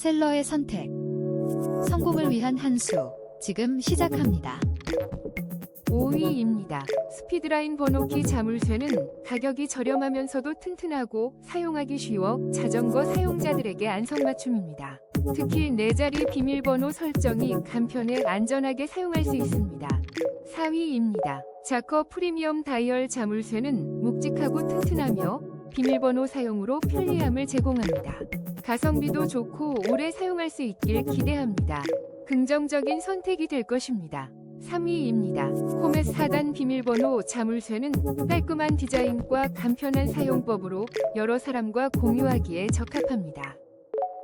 셀러의 선택. 성공을 위한 한 수. 지금 시작합니다. 5위입니다. 스피드라인 번호키 자물쇠는 가격이 저렴하면서도 튼튼하고 사용하기 쉬워 자전거 사용자들에게 안성맞춤입니다. 특히 네 자리 비밀번호 설정이 간편해 안전하게 사용할 수 있습니다. 4위입니다. 자커 프리미엄 다이얼 자물쇠는 묵직하고 튼튼하며 비밀번호 사용으로 편리함을 제공합니다. 가성비도 좋고 오래 사용할 수 있길 기대합니다. 긍정적인 선택이 될 것입니다. 3위입니다. 코메 4단 비밀번호 자물쇠는 깔끔한 디자인과 간편한 사용법으로 여러 사람과 공유하기에 적합합니다.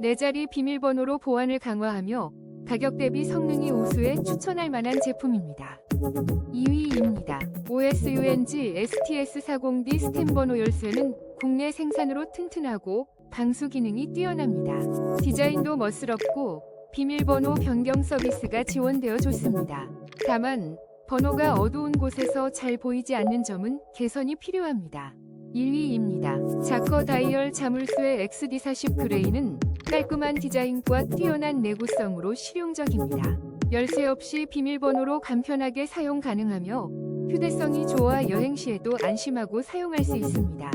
네 자리 비밀번호로 보안을 강화하며 가격 대비 성능이 우수해 추천할 만한 제품입니다. 2위입니다. OSUNG STS40D 스템 번호 열쇠는 국내 생산으로 튼튼하고 방수 기능이 뛰어납니다. 디자인도 멋스럽고 비밀번호 변경 서비스가 지원되어 좋습니다. 다만 번호가 어두운 곳에서 잘 보이지 않는 점은 개선이 필요합니다. 1위입니다. 자커 다이얼 자물쇠 XD40 그레이는 깔끔한 디자인과 뛰어난 내구성으로 실용적입니다. 열쇠 없이 비밀번호로 간편하게 사용 가능하며 휴대성이 좋아 여행 시에도 안심하고 사용할 수 있습니다.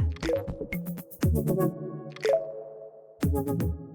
thank you.